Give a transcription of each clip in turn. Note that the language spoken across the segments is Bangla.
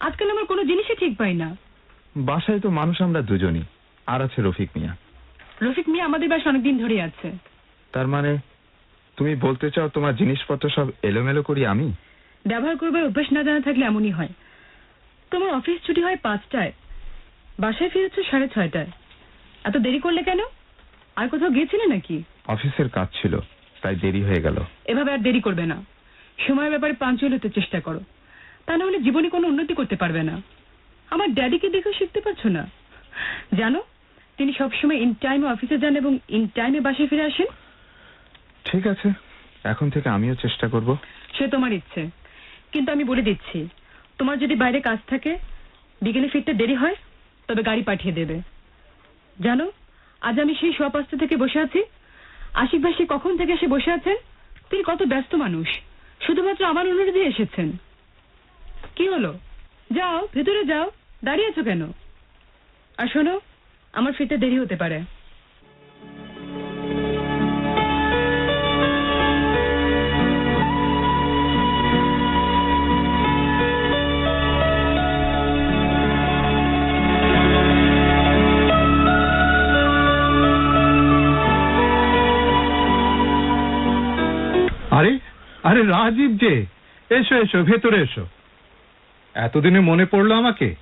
আজকাল আমার কোনো জিনিসই ঠিক পাই না। বাসায় তো মানুষ আমরা দুজনই। আর আছে রফিক মিয়া। রফিক মিয়া আমাদের বাসা অনেকদিন ধরে আছে। তার মানে তুমি বলতে চাও তোমার জিনিসপত্র সব এলোমেলো করি আমি? ব্যবহার করবার অভ্যাস না জানা থাকলে এমনই হয়। তোমার অফিস ছুটি হয় পাঁচটায়। বাসায় ফিরেছ সাড়ে ছয়টায়। এত দেরি করলে কেন? আর কোথাও গিয়েছিলে নাকি? অফিসের কাজ ছিল তাই দেরি হয়ে গেল। এভাবে আর দেরি করবে না। সময়ের ব্যাপারে পাঞ্চুয়াল হতে চেষ্টা করো। তা না হলে জীবনে কোনো উন্নতি করতে পারবে না। আমার ড্যাডিকে দেখেও শিখতে পারছ না। জানো তিনি সবসময় ইন টাইমে অফিসে যান এবং ইন টাইমে বাসায় ফিরে আসেন। ঠিক আছে এখন থেকে আমিও চেষ্টা করব। সে তোমার ইচ্ছে। কিন্তু আমি বলে দিচ্ছি তোমার যদি বাইরে কাজ থাকে বিকেলে ফিরতে দেরি হয় তবে গাড়ি পাঠিয়ে দেবে। জানো আজ আমি সেই সোয়া পাঁচটা থেকে বসে আছি। আশিক ভাই সে কখন থেকে এসে বসে আছেন? তিনি কত ব্যস্ত মানুষ। শুধুমাত্র আমার অনুরোধে এসেছেন। কি হলো? যাও, ভেতরে যাও। দাঁড়িয়ে আছো কেন? আর শোনো, আমার ফিরতে দেরি হতে পারে। আরে আরে রাজীব যে, এসো এসো, ভেতরে এসো। এতদিনে মনে পড়ল আমাকে?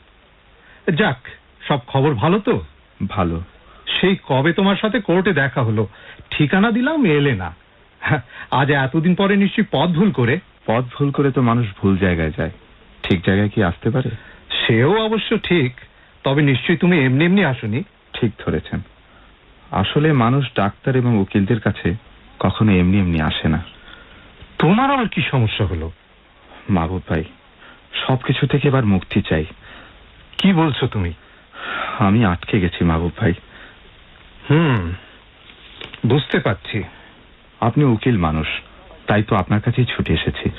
যাক সব খবর ভালো তো? ভালো। সেই কবে তোমার সাথে কোর্টে দেখা হলো? ঠিকানা দিলাম এলে না। আজ এতদিন পরে নিশ্চয়ই পথ ভুল করে। পথ ভুল করে তো মানুষ ভুল জায়গায় যায়। ঠিক জায়গায় কি আসতে পারে? সেও অবশ্য ঠিক তবে নিশ্চয়ই তুমি এমনি এমনি আসনি। ঠিক ধরেছেন। আসলে মানুষ ডাক্তার এবং উকিলদের কাছে কখনো এমনি এমনি আসে না। তোমার আবার কি সমস্যা হলো? মাহবুব ভাই সবকিছু থেকে এবার মুক্তি চাই। কি বলছো তুমি? আমি আটকে গেছি মাহবুব ভাই। হুম বুঝতে পারছি। আপনি উকিল মানুষ তাই তো আপনার কাছেই ছুটে এসেছি।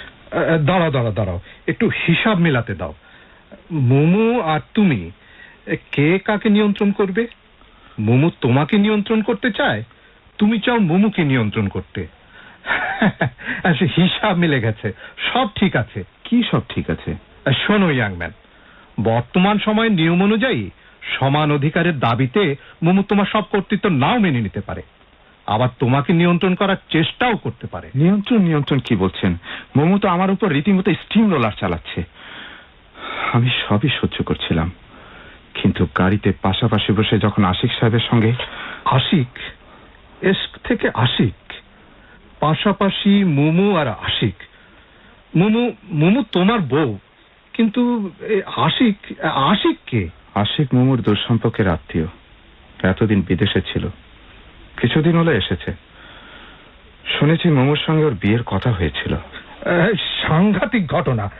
দাঁড়াও দাঁড়াও দাঁড়াও একটু হিসাব মেলাতে দাও। মোমো আর তুমি কে কাকে নিয়ন্ত্রণ করবে? মোমো তোমাকে নিয়ন্ত্রণ করতে চায়? তুমি চাও মোমোকে নিয়ন্ত্রণ করতে। আচ্ছা, হিসাব মিলে গেছে সব ঠিক আছে। কি সব ঠিক আছে? শোনো ইয়াংম্যান বর্তমান সময়ের নিয়ম অনুযায়ী সমান অধিকারের দাবিতে মোমো তোমার সব কর্তৃত্ব নাও মেনে নিতে পারে। আবার তোমাকে নিয়ন্ত্রণ করার চেষ্টাও করতে পারে। নিয়ন্ত্রণ নিয়ন্ত্রণ কি বলছেন? মোমো তো আমার উপর রীতিমতো স্টিম রোলার চালাচ্ছে। আমি সবই সহ্য করছিলাম। কিন্তু গাড়িতে পাশাপাশি বসে যখন আশিক সাহেবের সঙ্গে, আশিক, এস থেকে আশিক, পাশাপাশি মুমু আর আশিক মুমু মুমু তোমার বউ। কিন্তু আশিক আশিক কে? আশিক মোমোর সম্পর্কের আত্মীয়। এতদিন বিদেশে ছিল। কিছুদিন হলো এসেছে। শুনেছি মোমোর সঙ্গে ওর বিয়ের কথা হয়েছিল। সাংঘাতিক ঘটনা।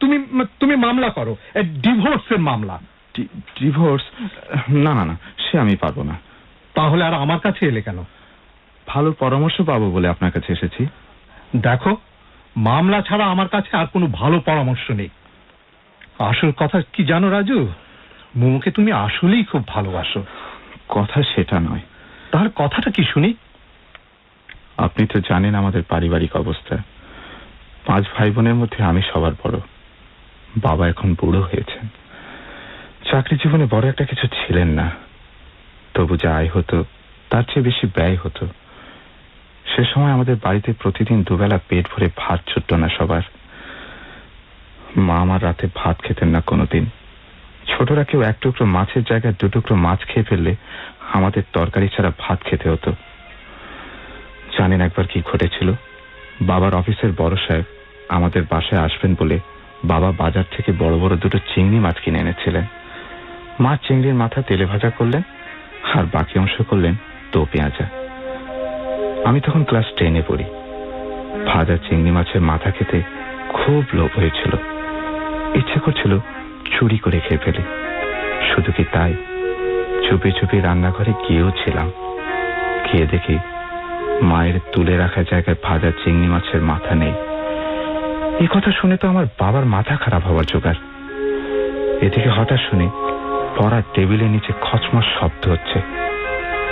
তুমি তুমি মামলা করো। ডিভোর্সের মামলা। ডিভোর্স? না না না সে আমি পারব না। তাহলে আর আমার কাছে এলে কেন? ভালো পরামর্শ পাবো বলে আপনার কাছে এসেছি। দেখো মামলা ছাড়া আমার কাছে আর কোনো ভালো পরামর্শ নেই। আসল কথা কি জানো রাজু? মোমোকে তুমি আসলেই খুব ভালোবাসো। কথা সেটা নয়। তার কথাটা কি শুনি? আপনি তো জানেন আমাদের পারিবারিক অবস্থা। পাঁচ ভাই বোনের মধ্যে আমি সবার বড়। বাবা এখন বুড়ো হয়েছেন। চাকরি জীবনে বড় একটা কিছু ছিলেন না। তবু যা আয় হতো তার চেয়ে বেশি ব্যয় হতো। সে সময় আমাদের বাড়িতে প্রতিদিন দুবেলা পেট ভরে ভাত ছুটত না সবার। মা আমার রাতে ভাত খেতেন না কোনোদিন। ছোটরা কেউ এক টুকরো মাছের জায়গায় দু টুকরো মাছ খেয়ে ফেললে আমাদের তরকারি ছাড়া ভাত খেতে হতো। জানেন একবার কি ঘটেছিল? বাবার অফিসের বড় সাহেব আমাদের বাসায় আসবেন বলে বাবা বাজার থেকে বড় বড় দুটো চিংড়ি মাছ কিনে এনেছিলেন। মা চিংড়ির মাথা তেলে ভাজা করলেন আর বাকি অংশ করলেন তো পেঁয়াজা। আমি তখন ক্লাস টেনে পড়ি। ভাজা চিংড়ি মাছের মাথা খেতে খুব লোভ হয়েছিল। ইচ্ছে করছিল চুরি করে খেয়ে ফেলি। শুধু কি তাই? চুপি চুপি রান্নাঘরে গিয়েও ছিলাম। খেয়ে দেখি মায়ের তুলে রাখা জায়গায় ভাজা চিংড়ি মাছের মাথা নেই। এই কথা শুনে তো আমার বাবার মাথা খারাপ হওয়ার জোগাড়। এদিকে হঠাৎ শুনি পড়ার টেবিলের নিচে খচমচ শব্দ হচ্ছে।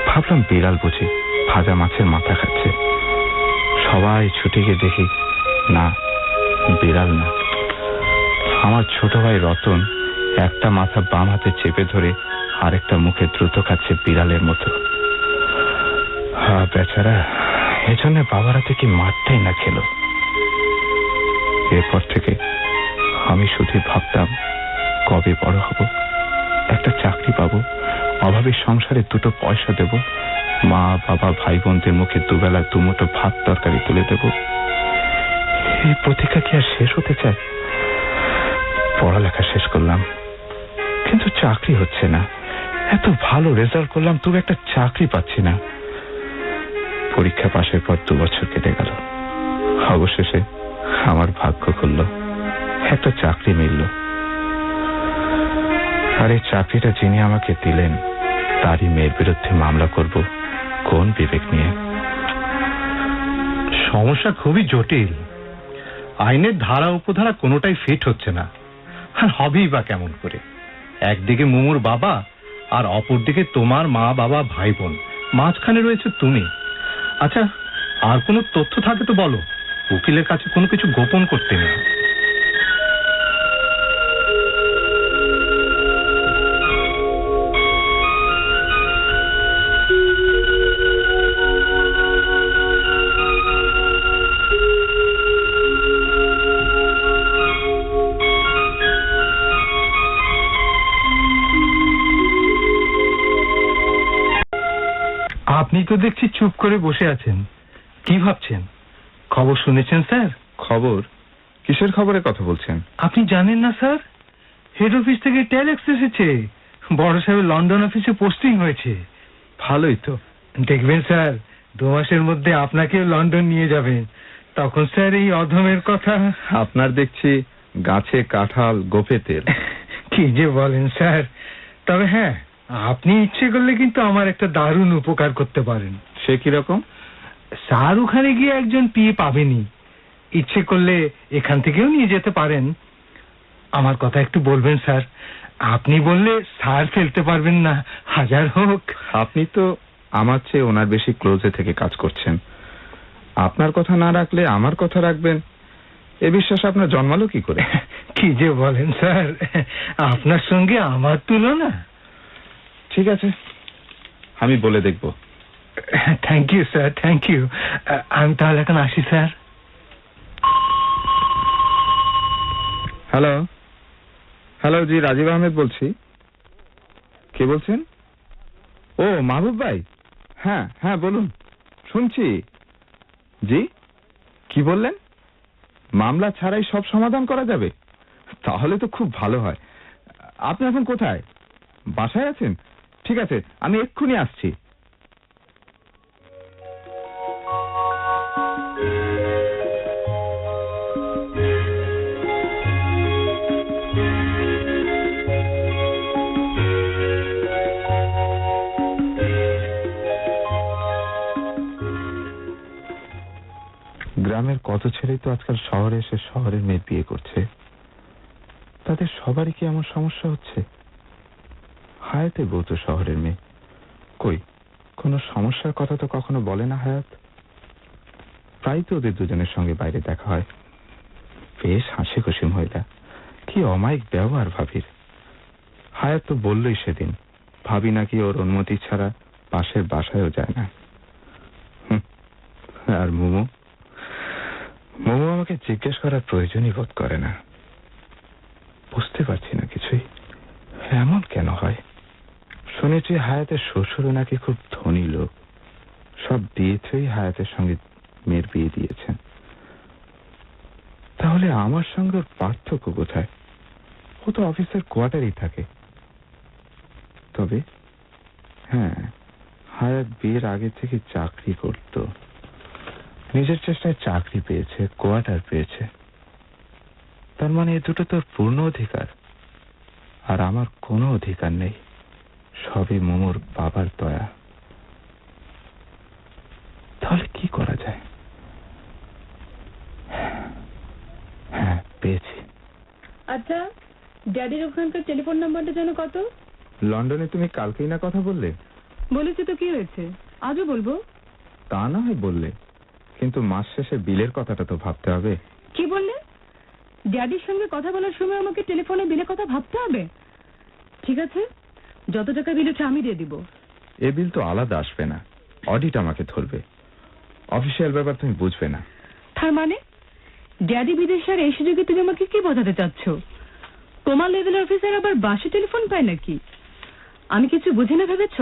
ভাবলাম বিড়াল বুঝি। ভাজা মাছের মাথা খাচ্ছে। সবাই ছুটে গিয়ে দেখি, না, বিড়াল না। আমার ছোট ভাই রতন একটা মাথা বাম হাতে চেপে ধরে আরেকটা মুখে দ্রুত খাচ্ছে বিড়ালের মতো। হা বেচারা, এজন্য বাবার হাতে কি মারটাই না খেলো। এরপর থেকে আমি শুধু ভাবতাম, কবে বড় হব, একটা চাকরি পাবো অভাবের সংসারে দুটো পয়সা দেব মা, বাবা ভাই বোনদের মুখে দুবেলা দুমুঠো ভাত তরকারি তুলে দেব। এই প্রতীক্ষা কি আর শেষ হতে চায়? পড়ালেখা শেষ করলাম। কিন্তু চাকরি হচ্ছে না। এত ভালো রেজাল্ট করলাম, তবু একটা চাকরি পাচ্ছি না। পরীক্ষা পাশের পর দু বছর কেটে গেল। অবশেষে আমার ভাগ্য খুলল একটা চাকরি মিলল। আর এই চাকরিটা যিনি আমাকে দিলেন, তারই মেয়ের বিরুদ্ধে মামলা করব। কোন বিবেক নিয়ে? সমস্যা খুবই জটিল। আইনের ধারা উপধারা কোনোটাই ফিট হচ্ছে না। আর হবেই বা কেমন করে? একদিকে মুমুর বাবা, আর অপরদিকে তোমার মা, বাবা ভাই বোন মাঝখানে রয়েছে তুমি। আচ্ছা আর কোনো তথ্য থাকে তো বলো। উকিলের কাছে কোনো কিছু গোপন করতে নেই। আপনি তো দেখছি চুপ করে বসে আছেন। কি ভাবছেন? খবর শুনেছেন স্যার? খবর? কিসের খবরের কথা বলছেন? আপনি জানেন না স্যার? হেড অফিস থেকে টেলেক্স এসেছে। বড় সাহেব লন্ডন অফিসে পোস্টিং হয়েছে। ভালোই তো। দেখবেন স্যার দু মাসের মধ্যে আপনাকেও লন্ডন নিয়ে যাবেন। তখন স্যার এই অধমের কথা। আপনার দেখছি গাছে কাঁঠাল গোপে তেল। কি যে বলেন স্যার। তবে হ্যাঁ আপনি ইচ্ছে করলে কিন্তু আমার একটা দারুণ উপকার করতে পারেন। সে কীরকম স্যার ওখানে গিয়ে একজন পিয়ে পাবেনি ইচ্ছে করলে এখান থেকেও নিয়ে যেতে পারেন। আমার কথা একটু বলবেন স্যার। আপনি বললে স্যার ফেলতে পারবেন না হাজার হোক। আপনি তো আমার চেয়ে ওনার বেশি ক্লোজে থেকে কাজ করছেন। আপনার কথা না রাখলে আমার কথা রাখবেন। এ বিশ্বাস আপনার জন্মালো কি করে? কি যে বলেন স্যার। আপনার সঙ্গে আমার তুলনা। ঠিক আছে? আমি বলে দেখব। Thank you sir thank you আমি তাহলে এখন আসি স্যার হ্যালো হ্যালো জি রাজীব আহমেদ বলছি। কে বলছেন? ও মাহবুব ভাই। হ্যাঁ হ্যাঁ বলুন। শুনছি। জি? কি বললেন? মামলা ছাড়াই সব সমাধান করা যাবে? তাহলে তো খুব ভালো হয়। আপনি এখন কোথায়? বাসায় আছেন? ঠিক আছে, আমি এক্ষুনি আসছি। গ্রামের কত ছেলেই তো আজকাল শহরে এসে শহরের মেয়ে বিয়ে করছে? তাদের সবারই কি এমন সমস্যা হচ্ছে? হায়াতে বউ তো শহরের মেয়ে। কই, কোনো সমস্যার কথা তো কখনো বলে না হায়াত? প্রায় তো ওদের দুজনের সঙ্গে বাইরে দেখা হয়। বেশ হাসি খুশি মহিলা। কি অমায়িক ব্যবহার ভাবির। হায়াত তো বললই সেদিন, ভাবি নাকি ওর অনুমতি ছাড়া পাশের বাসায়ও যায় না। আর মোমো? মোমো আমাকে জিজ্ঞেস করার প্রয়োজনই বোধ করে না। বুঝতে পারছি না কিছুই। এমন কেন হয়? শুনেছি হায়াতের শ্বশুরও নাকি খুব ধনী লোক। সব দিয়েছেই হায়াতের সঙ্গে মেয়ের বিয়ে দিয়েছেন। তাহলে আমার সঙ্গে ওর পার্থক্য কোথায়? ও তো অফিসের কোয়ার্টারই থাকে। তবে হ্যাঁ হায়াত বিয়ের আগে থেকে চাকরি করতো। নিজের চেষ্টায় চাকরি পেয়েছে, কোয়ার্টার পেয়েছে। তার মানে এ দুটো তোর পূর্ণ অধিকার। আর আমার কোনো অধিকার নেই। সবই মোমোর বাবার দয়া। তাহলে কি করা যায়? হ্যাঁ পেয়েছি। আচ্ছা ড্যাডির ওখানকার টেলিফোন নাম্বারটা যেন কত? লন্ডনে তুমি কালকেই না কথা বললে? বলেছি তো কি হয়েছে? আজও বলব? তা না হয় বললে কিন্তু মাস শেষে বিলের কথাটা তো ভাবতে হবে। কি বললে? ড্যাডির সঙ্গে কথা বলার সময় আমাকে টেলিফোনে বিলে কথা ভাবতে হবে? ঠিক আছে? যত টাকা বিল হচ্ছে আমি দিয়ে দিব। এ বিল তো আলাদা আসবে না। অডিট আমাকে ধরবে। অফিসিয়াল ব্যাপার তুমি বুঝবে না। তার মানে? ড্যাডি বিদেশে আর এই সুযোগে তুমি আমাকে কি বোঝাতে চাচ্ছ? তোমার লেভেলের অফিসার আবার বাসে টেলিফোন পায় নাকি? আমি কিছু বুঝি না ভেবেছ?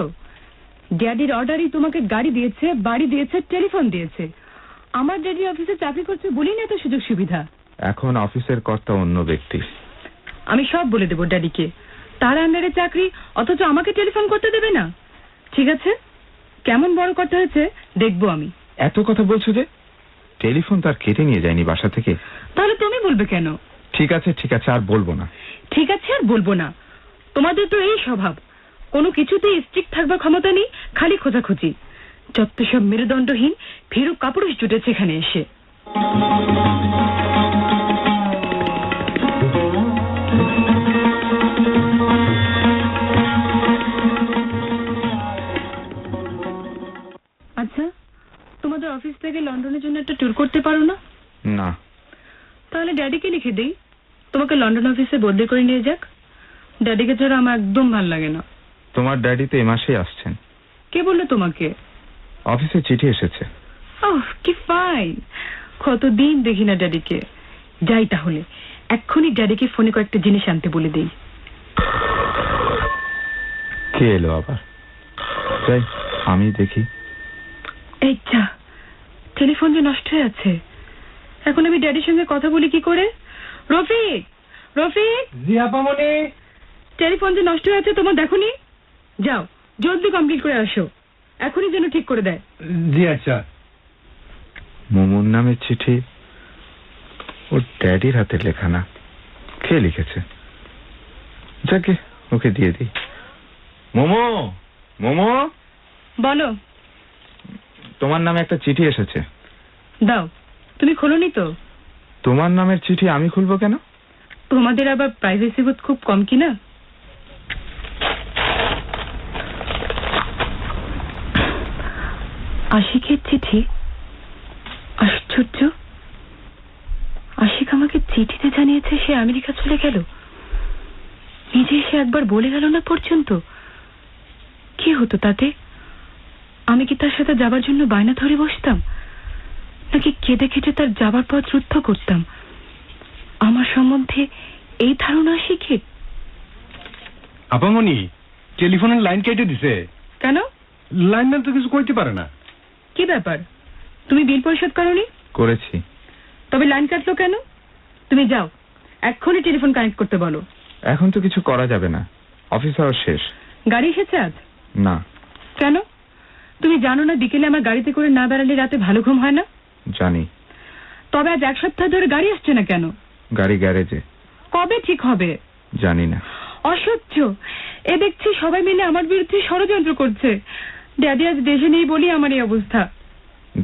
ড্যাডির অর্ডারই তোমাকে গাড়ি দিয়েছে বাড়ি দিয়েছে টেলিফোন দিয়েছে। আমার ড্যাডি অফিসে চাকরি করছে বলেই না এত সুযোগ সুবিধা। এখন অফিসের কর্তা অন্য ব্যক্তি। আমি সব বলে দেবো ড্যাডিকে তার আন্ডারে চাকরি অথচ আমাকে টেলিফোন করতে দেবে না। ঠিক আছে? কেমন বড় কথা হয়েছে দেখব আমি। এত কথা বলছো যে টেলিফোন তার কেটে নিয়ে যায়নি বাসা থেকে। তাহলে তুমি বলবে কেন? ঠিক আছে ঠিক আছে আর বলব না। ঠিক আছে আর বলব না। তোমাদের তো এই স্বভাব। কোনো কিছুতেই স্ট্রিক্ট থাকবার ক্ষমতা নেই খালি খোঁজাখুঁজি। যত সব মেরুদণ্ডহীন ফেরুক কাপুরুষ জুটেছে এখানে এসে। থেকে লন্ডনের জন্য একটা ট্যুর করতে পারো না? না। তাহলে ড্যাডিকে লিখে দেই। তোমাকে লন্ডন অফিসে বদলি করে নিয়ে যাক। ড্যাডিকে ছাড়া আমার একদম ভালো লাগে না। তোমার ড্যাডি তো এ মাসেই আসছেন। কে বলল তোমাকে? অফিসে চিঠি এসেছে। ওহ কি ফাইন কতদিন দেখি না ড্যাডিকে। যাই তাহলে এক্ষুনি ড্যাডিকে ফোনে কয়েকটা জিনিস আনতে বলে দেই। কে এলো আবার? যাই আমি দেখি। এই যা। টেলিফোন যে নষ্ট হয়ে আছে এখন আমি ড্যাডির সঙ্গে কথা বলি কি করে? রফিক! রফিক! জি আপামনি। টেলিফোন যে নষ্ট হয়ে আছে তোমার দেখোনি? যাও জলদি কমপ্লিট করে আসো। এখনই যেন ঠিক করে দেয়। জি আচ্ছা। মোমোর নামের চিঠি ওর ড্যাডির হাতে লেখা না কে লিখেছে? যাকে ওকে দিয়ে দিই। মোমো! মোমো! বলো। তোমার নামে একটা চিঠি এসেছে। দাও তুমি খোলনি তো? তোমার নামের চিঠি আমি খুলবো কেন? তোমাদের আবার প্রাইভেসি বোধ খুব কম কি না? আশিকের চিঠি? আশ্চর্য। আশিক আমাকে চিঠিতে জানিয়েছে সে আমেরিকা চলে গেল। নিজে সে একবার বলে গেল না পর্যন্ত। কি হতো তাতে? আমি কি তার সাথে যাবার জন্য বায়না ধরে বসতাম? নাকি কেঁদে কেটে তার যাবার পথ রুদ্ধ করতাম? আমার সম্বন্ধে এই ধারণা শিখে আপামনি টেলিফোনের লাইন কেটে দিছে। কেন? লাইনম্যান তো কিছু কইতে পারে না। কি ব্যাপার? তুমি বিল পরিশোধ করনি? করেছি। তবে লাইন কাটলো কেন? তুমি যাও এক্ষুনি টেলিফোন কানেক্ট করতে বলো। এখন তো কিছু করা যাবে না। অফিস আওয়ার শেষ। গাড়ি এসেছে আজ? না। কেন? তুমি জানো না বিকেলে আমার গাড়িতে করে না বেড়ালে রাতে ভালো ঘুম হয় না? জানি। তবে আজ এক সপ্তাহ ধরে গাড়ি আসছে না কেন? গাড়ি গ্যারেজে। কবে ঠিক হবে? জানি না। অসহ্য। এ দেখছি সবাই মিলে আমার বিরুদ্ধে ষড়যন্ত্র করছে। ড্যাডি আজ দেশে নেই বলি আমার এই অবস্থা।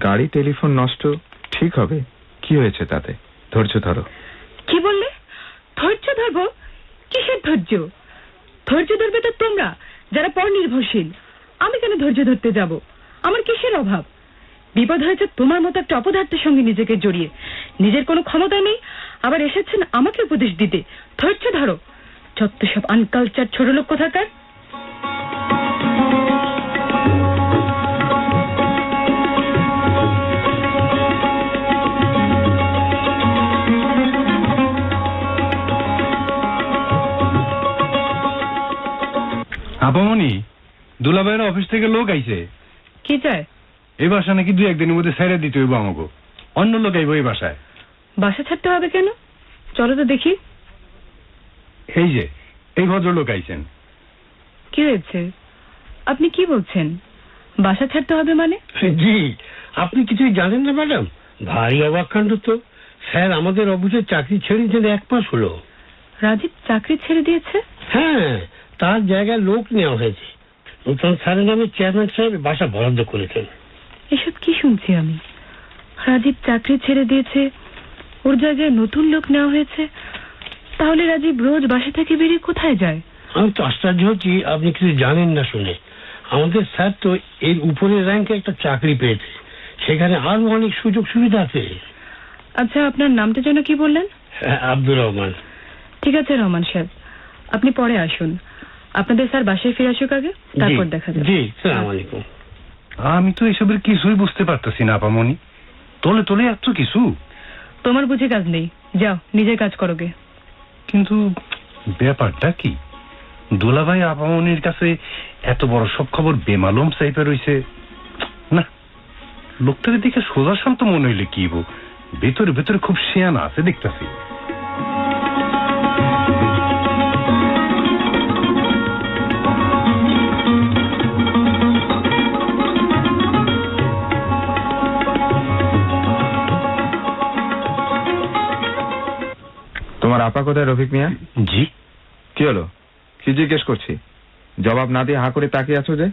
গাড়ি টেলিফোন নষ্ট ঠিক হবে। কি হয়েছে তাতে? ধৈর্য ধরো। কি বললে? ধৈর্য ধরবো? কিসের ধৈর্য? ধৈর্য ধরবে তো তোমরা যারা পর নির্ভরশীল। আমি কেন ধৈর্য ধরতে যাব? আমার কিসের অভাব? বিপদ হয়েছে তোমার মতো একটা অপদার্থের সঙ্গে নিজেকে জড়িয়ে। নিজের কোনো ক্ষমতা নেই, আবার এসেছেন আমাকে উপদেশ দিতে। ধৈর্য ধরো। যত সব আনকালচার ছোট লোক কোথাকার? আপামনি দুলাভাইয়ের অফিস থেকে লোক আইছে। কি চায়? এই বাসা নাকি দুই একদিনের মধ্যে ছেড়ে দিতে হইব আমাকে। অন্য লোক আইব এই বাসায়। বাসা ছাড়তে হবে কেন? চলো তো দেখি। এই যে এই ভদ্রলোক আইছেন। কি হয়েছে? আপনি কি বলছেন? বাসা ছাড়তে হবে মানে? জি আপনি কিছুই জানেন না ম্যাডাম। ভারী অবাক কাণ্ড তো। স্যার আমাদের অফিসে চাকরি ছেড়ে দিয়েছেন এক মাস হলো। রাজীব চাকরি ছেড়ে দিয়েছে? হ্যাঁ তার জায়গায় লোক নেওয়া হয়েছে। নূতন স্যারের নামে চেয়ারম্যান সাহেব বাসা বরাদ্দ করেছেন। এসব কি শুনছি আমি? রাজীব চাকরি ছেড়ে দিয়েছে ওর জায়গায় নতুন লোক নেওয়া হয়েছে। তাহলে রাজীব রোজ বাসা থেকে বেরিয়ে কোথায় যায়? আমি তো আশ্চর্য হচ্ছি আপনি কিছু জানেন না শুনে। আমাদের স্যার তো এর উপরের র্যাঙ্কে একটা চাকরি পেয়েছে। সেখানে আরও অনেক সুযোগ সুবিধা আছে। আচ্ছা আপনার নামটা যেন কি বললেন? হ্যাঁ, আব্দুর রহমান। ঠিক আছে রহমান সাহেব আপনি পরে আসুন। আপনাদের স্যার বাসায় ফিরে আসুক আগে? তারপর দেখা যাবে। জি সালাম আলাইকুম। আমি তো এসবের কিছুই বুঝতে পারতেছি না আপামনি। তোলে তোলে এত কিছু? তোমার বুঝে কাজ নেই। যাও নিজের কাজ করোগে কিন্তু ব্যাপারটা কি? দোলাভাই আপামনির কাছে এত বড় সব খবর বেমালুম চাইপে রইছে। না লোকটাকে দেখে সোজা শান্ত মনে হইলে কি ভেতরে ভেতরে খুব শেয়ানা আছে দেখতেছি। আপা কোথায় রফিক মিয়া? জি। কি হলো? কি জিজ্ঞেস করছি? জবাব না দিয়ে হা করে তাকিয়ে আছো যে?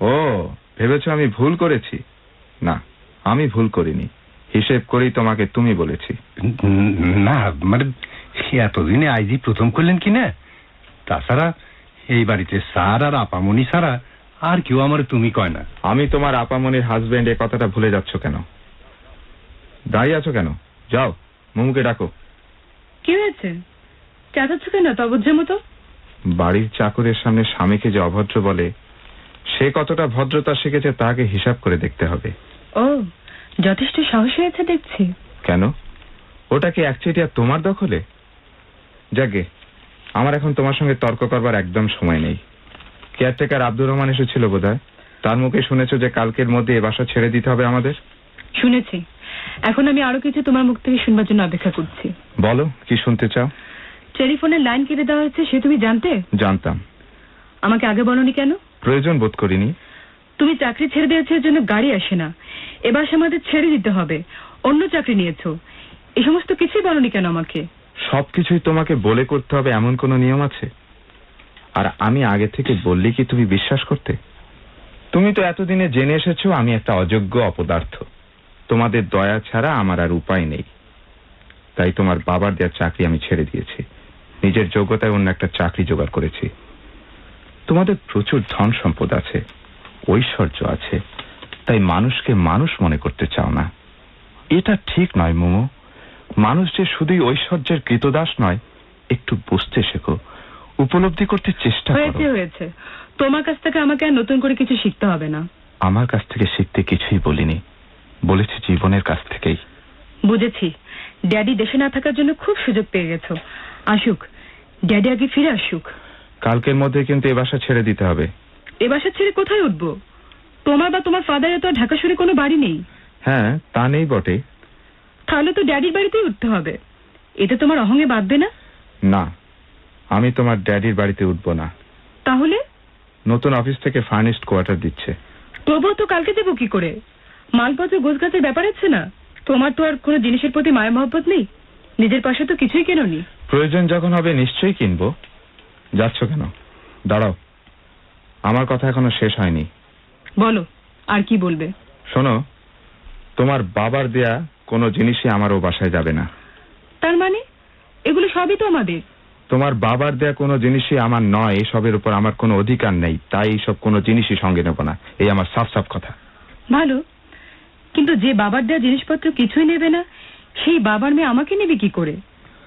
ও ভেবেছো আমি ভুল করেছি? না আমি ভুল করিনি। হিসেব করেই তোমাকে তুমি বলেছি। না মানে এতদিনে আইজি প্রথম করলেন কি না তাছাড়া এই বাড়িতে স্যার আর আপামনি ছাড়া আর কেউ আমার তুমি কয় না। আমি তোমার আপামনির হাজবেন্ড এ কথাটা ভুলে যাচ্ছ কেন? দাঁড়িয়ে আছো কেন? যাও মুমুকে ডাকো। কি হয়েছে চেঁচাচ্ছ কেন তবজ্জের মতো বাড়ির চাকরের সামনে স্বামীকে যে অভদ্র বলে সে কতটা ভদ্রতা শিখেছে তাকে হিসাব করে দেখতে হবে। ও যথেষ্ট সাহস হয়েছে দেখছি। কেন? ওটা কি একচেটিয়া তোমার দখলে? যাকে আমার এখন তোমার সঙ্গে তর্ক করবার একদম সময় নেই। কেয়ারটেকার আব্দুর রহমান এসেছিল বোধহয়? তার মুখে শুনেছো যে কালকের মধ্যে এ বাসা ছেড়ে দিতে হবে আমাদের? শুনেছি। এখন আমি আরও কিছু তোমার মুখ থেকে শুনবার জন্য অপেক্ষা করছি। বলো কি শুনতে চাও? টেলিফোনের লাইন কেটে দেওয়া হয়েছে সে তুমি জানতে? জানতাম। আমাকে আগে বলনি কেন? প্রয়োজন বোধ করিনি। তুমি চাকরি ছেড়ে দিয়েছ এর জন্য গাড়ি আসে না। এবার সে আমাদের ছেড়ে দিতে হবে। অন্য চাকরি নিয়েছো। এই সমস্ত কিছুই বলনি কেন আমাকে? সবকিছুই তোমাকে বলে করতে হবে এমন কোনো নিয়ম আছে? আর আমি আগে থেকে বললি কি তুমি বিশ্বাস করতে? তুমি তো এতদিনে জেনে এসেছ আমি একটা অযোগ্য অপদার্থ। তোমাদের দয়া ছাড়া আমার আর উপায় নেই। তাই তোমার বাবার দেওয়ার চাকরি আমি ছেড়ে দিয়েছি। নিজের যোগ্যতায় অন্য একটা চাকরি জোগাড় করেছি। তোমাদের প্রচুর ধন সম্পদ আছে ঐশ্বর্য আছে তাই মানুষকে মানুষ মনে করতে চাও না। এটা ঠিক নয় মোমো। মানুষ যে শুধুই ঐশ্বর্যের কৃতদাস নয় একটু বুঝতে শেখো। উপলব্ধি করতে চেষ্টা হয়েছে হয়েছে। তোমার কাছ থেকে আমাকে আর নতুন করে কিছু শিখতে হবে না। আমার কাছ থেকে শিখতে কিছুই বলিনি। বলেছি জীবনের কাছ থেকেই। বুঝেছি। ড্যাডি দেশে না থাকার জন্য খুব সুযোগ পেয়ে গেছো। আসুক ড্যাডি আগে ফিরে আসুক। কালকের মধ্যে কিন্তু এ বাসা ছেড়ে দিতে হবে। এ বাসা ছেড়ে কোথায় উঠবো? তোমার বা তোমার ফাদারের তো আর ঢাকা শহরে কোনো বাড়ি নেই। হ্যাঁ তা নেই বটে। তাহলে তো ড্যাডির বাড়িতেই উঠতে হবে। এতে তোমার অহঙ্গে বাঁধবে না? না আমি তোমার ড্যাডির বাড়িতে উঠবো না। তাহলে? নতুন অফিস থেকে ফার্নিশড কোয়ার্টার দিচ্ছে। তবুও তো কালকে দেবো কি করে? মালপত্র গোছ গাছের ব্যাপার আছে না? তোমার তো আর কোনো জিনিসের প্রতি মায়া মহব্বত নেই? নিজের পাশে তো কিছুই কেননি প্রয়োজন যখন হবে নিশ্চয়ই কিনবো। যাচ্ছ কেন? দাঁড়াও। আমার কথা এখনও শেষ হয়নি। বলো আর কি বলবে? শোনো তোমার বাবার দেয়া কোনো জিনিসই আমার ও বাসায় যাবে না। তার মানে? এগুলো সবই তো আমাদের। তোমার বাবার দেয়া কোনো জিনিসই আমার নয় এসবের উপর আমার কোনো অধিকার নেই। তাই এইসব কোনো জিনিসই সঙ্গে নেব না। এই আমার সাফ সাফ কথা। ভালো। কিন্তু যে বাবার দেওয়া জিনিসপত্র কিছুই নেবে না সেই বাবার মেয়ে আমাকে নেবে কি করে?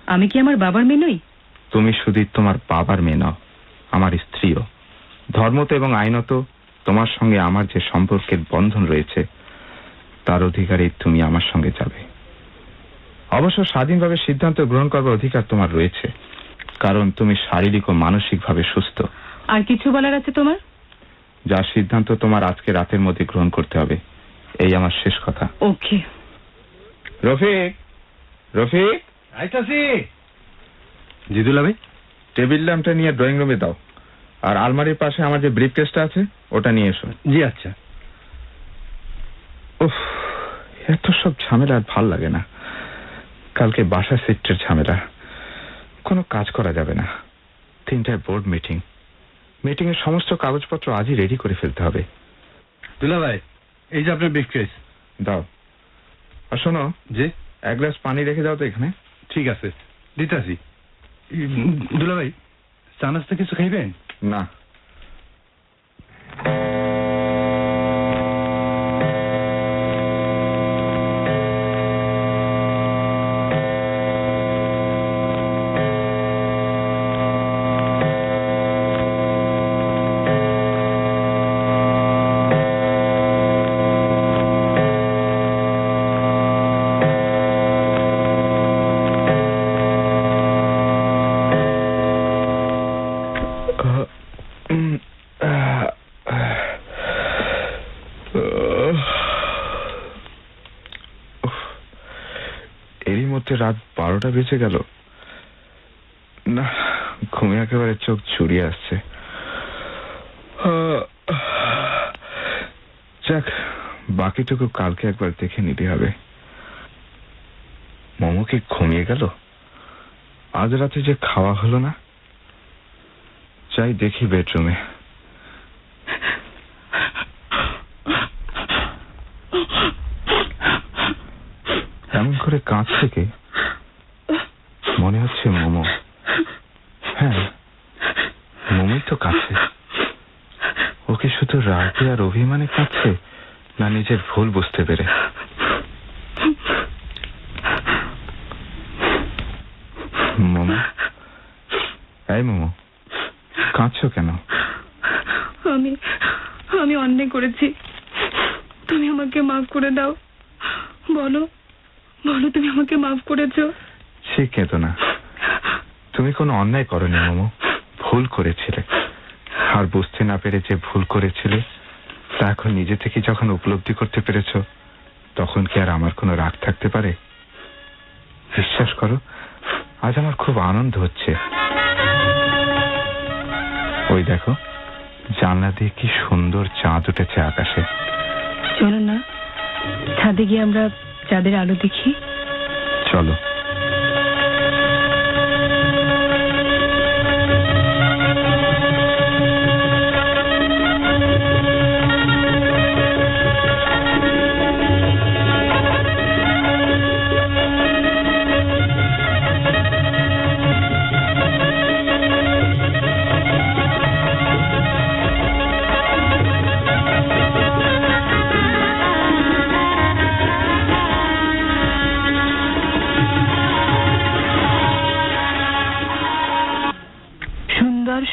আমি কি আমার বাবার মেয়ে নই? তুমি শুধু তোমার বাবার মেয়ে নও আমার স্ত্রীও। ধর্মত এবং আইনত তোমার সঙ্গে আমার যে সম্পর্কের বন্ধন রয়েছে তার অধিকারে তুমি আমার সঙ্গে যাবে। অবশ্য স্বাধীনভাবে সিদ্ধান্ত গ্রহণ করবার অধিকার তোমার রয়েছে কারণ তুমি শারীরিক ও মানসিকভাবে সুস্থ। আর কিছু বলার আছে তোমার? যার সিদ্ধান্ত তোমার আজকে রাতের মধ্যে গ্রহণ করতে হবে। এই আমার শেষ কথা। ওকে রফিক রফিক? আইতাছি। জিদুল ভাই টেবিল ল্যাম্পটা নিয়ে ড্রয়িং রুমে দাও। আর আলমারির পাশে আমার যে ব্রিফ কেসটা আছে ওটা নিয়ে এসো। জি আচ্ছা। উফ এত সব ঝামেলা আর ভালো লাগে না। কালকে বাসা শিফটের ঝামেলা। কোনো কাজ করা যাবে না। তিনটায় বোর্ড মিটিং মিটিং এর সমস্ত কাগজপত্র আজই রেডি করে ফেলতে হবে। দুলা ভাই এই যে আপনার ব্রিফকেস দাও। আর শোনো যে এক গ্লাস পানি রেখে দাও তো এখানে। ঠিক আছে। দিতাছি। দুলাভাই চানাস্তা চা নাস্তা কিছু খাইবেন? না। রাত বারোটা বেজে গেল। না, ঘুমে একেবারে চোখ জুড়িয়ে আসছে। যাক, বাকিটুকু কালকে একবার দেখে নিতে হবে। মোমো কি ঘুমিয়ে গেল? আজ রাতে যে খাওয়া হলো না? যাই দেখি বেডরুমে। এমন করে কাঁচ থেকে মনে হচ্ছে মোমো হ্যাঁ মোমোই তো কাছে। ওকে শুধু রাগে আর অভিমানে কাছে না নিজের ভুল বুঝতে পেরে। মোমো? এই মোমো কাঁদছো কেন? আমি আমি অন্যায় করেছি। তুমি আমাকে মাফ করে দাও। বলো বলো তুমি আমাকে মাফ করেছ। সে কেঁদো না। তুমি কোনো অন্যায় করনি মোমো ভুল করেছিলে আর বুঝতে না পেরে যে ভুল করেছিলে। তা এখন নিজে থেকে যখন উপলব্ধি করতে পেরেছ তখন কি আর আমার কোনো রাগ থাকতে পারে? বিশ্বাস করো আজ আমার খুব আনন্দ হচ্ছে। ওই দেখো জানলা দিয়ে কি সুন্দর চাঁদ উঠেছে আকাশে। চলো না ছাদে গিয়ে আমরা চাঁদের আলো দেখি। চলো।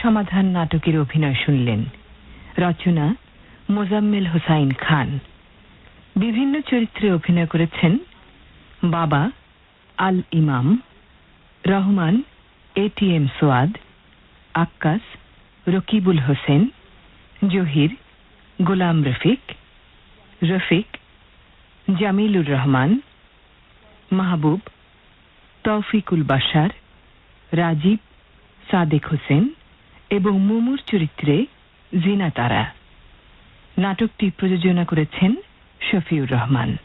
সমাধান নাটকের অভিনয় শুনলেন। রচনা মোজাম্মেল হোসাইন খান। বিভিন্ন চরিত্রে অভিনয় করেছেন বাবা আল ইমাম, রহমান এটিএম সোয়াদ, আক্কাস, রকিবুল হোসেন, জহির, গোলাম রফিক রফিক, জামিলুর রহমান, মাহবুব, তৌফিকুল বাশার, রাজীব সাদেক হোসেন এবং মুমুর চরিত্রে জিনা তারা। নাটকটি প্রযোজনা করেছেন শফিউর রহমান।